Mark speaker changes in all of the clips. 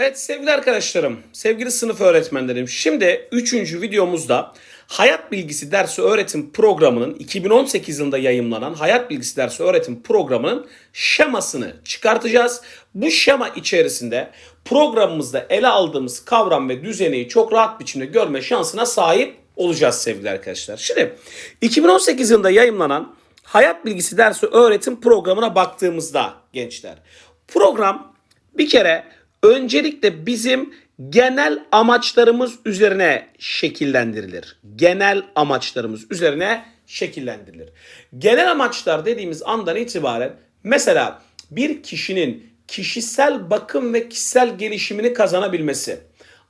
Speaker 1: Evet sevgili arkadaşlarım, sevgili sınıf öğretmenlerim. Şimdi 3. videomuzda Hayat Bilgisi Dersi Öğretim Programı'nın 2018 yılında yayımlanan Hayat Bilgisi Dersi Öğretim Programı'nın şemasını çıkartacağız. Bu şema içerisinde programımızda ele aldığımız kavram ve düzeneyi çok rahat biçimde görme şansına sahip olacağız sevgili arkadaşlar. Şimdi 2018 yılında yayımlanan Hayat Bilgisi Dersi Öğretim Programı'na baktığımızda gençler program bir kere öncelikle bizim genel amaçlarımız üzerine şekillendirilir. Genel amaçlarımız üzerine şekillendirilir. Genel amaçlar dediğimiz andan itibaren mesela bir kişinin kişisel bakım ve kişisel gelişimini kazanabilmesi,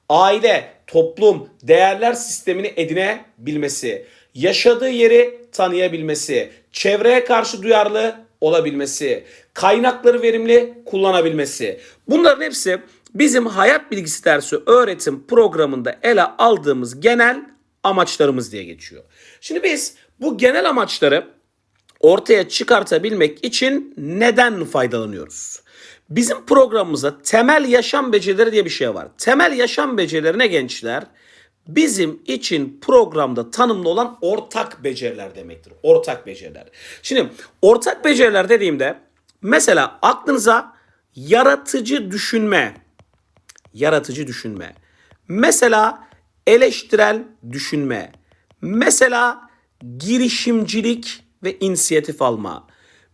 Speaker 1: aile, toplum, değerler sistemini edinebilmesi, yaşadığı yeri tanıyabilmesi, çevreye karşı duyarlı olabilmesi, kaynakları verimli kullanabilmesi. Bunların hepsi bizim hayat bilgisi dersi öğretim programında ele aldığımız genel amaçlarımız diye geçiyor. Şimdi biz bu genel amaçları ortaya çıkartabilmek için neden faydalanıyoruz? Bizim programımızda temel yaşam becerileri diye bir şey var. Temel yaşam becerilerine gençler bizim için programda tanımlı olan ortak beceriler demektir. Ortak beceriler. Şimdi ortak beceriler dediğimde mesela aklınıza yaratıcı düşünme, yaratıcı düşünme. Mesela eleştirel düşünme. Mesela girişimcilik ve inisiyatif alma.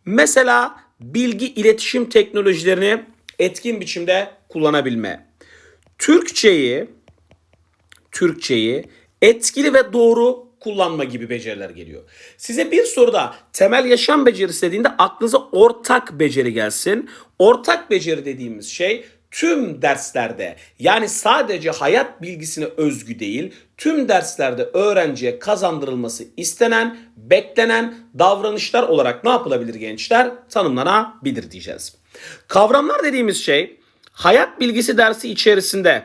Speaker 1: Mesela bilgi iletişim teknolojilerini etkin biçimde kullanabilme. Türkçeyi Türkçeyi etkili ve doğru kullanma gibi beceriler geliyor. Size bir soruda temel yaşam becerisi dediğinde aklınıza ortak beceri gelsin. Ortak beceri dediğimiz şey tüm derslerde yani sadece hayat bilgisine özgü değil tüm derslerde öğrenciye kazandırılması istenen, beklenen davranışlar olarak ne yapılabilir gençler? Tanımlanabilir diyeceğiz. Kavramlar dediğimiz şey hayat bilgisi dersi içerisinde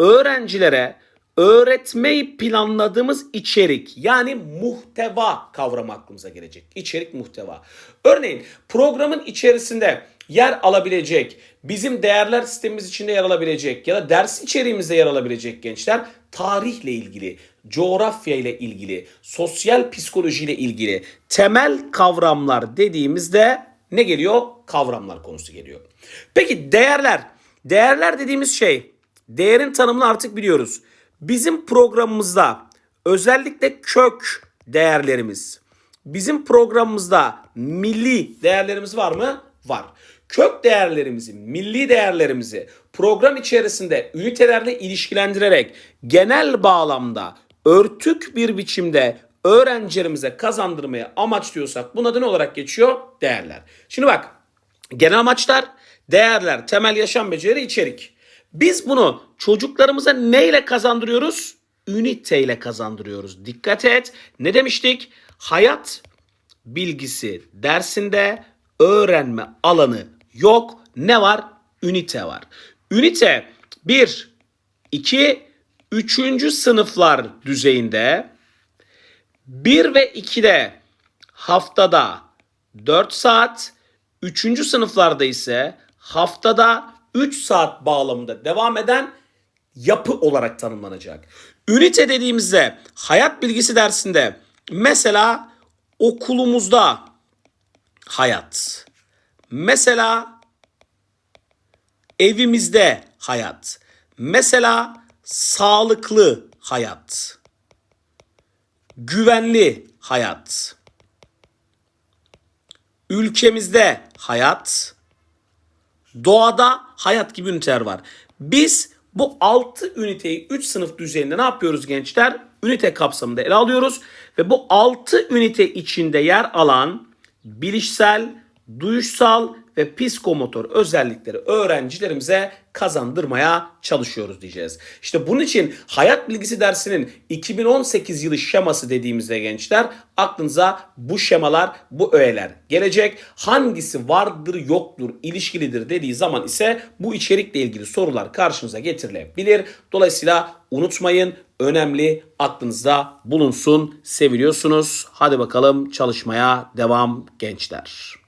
Speaker 1: öğrencilere öğretmeyi planladığımız içerik yani muhteva kavramı aklımıza gelecek. İçerik muhteva. Örneğin programın içerisinde yer alabilecek, bizim değerler sistemimiz içinde yer alabilecek ya da ders içeriğimizde yer alabilecek gençler tarihle ilgili, coğrafya ile ilgili, sosyal psikoloji ile ilgili temel kavramlar dediğimizde ne geliyor? Kavramlar konusu geliyor. Peki değerler. Değerler dediğimiz şey, değerin tanımını artık biliyoruz. Bizim programımızda özellikle kök değerlerimiz, bizim programımızda milli değerlerimiz var mı? Var. Kök değerlerimizi, milli değerlerimizi program içerisinde ünitelerle ilişkilendirerek genel bağlamda örtük bir biçimde öğrencilerimize kazandırmaya amaçlıyorsak bunun adı ne olarak geçiyor? Değerler. Şimdi bak genel amaçlar, değerler, temel yaşam beceri, içerik. Biz bunu çocuklarımıza neyle kazandırıyoruz? Üniteyle kazandırıyoruz. Dikkat et. Ne demiştik? Hayat bilgisi dersinde öğrenme alanı yok. Ne var? Ünite var. Ünite 1, 2, 3. sınıflar düzeyinde 1 ve 2'de haftada 4 saat, 3. sınıflarda ise haftada 3 saat bağlamında devam eden yapı olarak tanımlanacak. Ünite dediğimizde hayat bilgisi dersinde mesela okulumuzda hayat. Mesela evimizde hayat. Mesela sağlıklı hayat. Güvenli hayat. Ülkemizde hayat Doğada hayat gibi üniteler var. Biz bu 6 üniteyi 3 sınıf düzeyinde ne yapıyoruz gençler? Ünite kapsamında ele alıyoruz ve bu 6 ünite içinde yer alan bilişsel, duyuşsal ve psikomotor özellikleri öğrencilerimize kazandırmaya çalışıyoruz diyeceğiz. İşte bunun için hayat bilgisi dersinin 2018 yılı şeması dediğimizde gençler aklınıza bu şemalar, bu öğeler gelecek. Hangisi vardır, yoktur, ilişkilidir dediği zaman ise bu içerikle ilgili sorular karşınıza getirilebilir. Dolayısıyla unutmayın önemli aklınızda bulunsun. Seviliyorsunuz. Hadi bakalım çalışmaya devam gençler.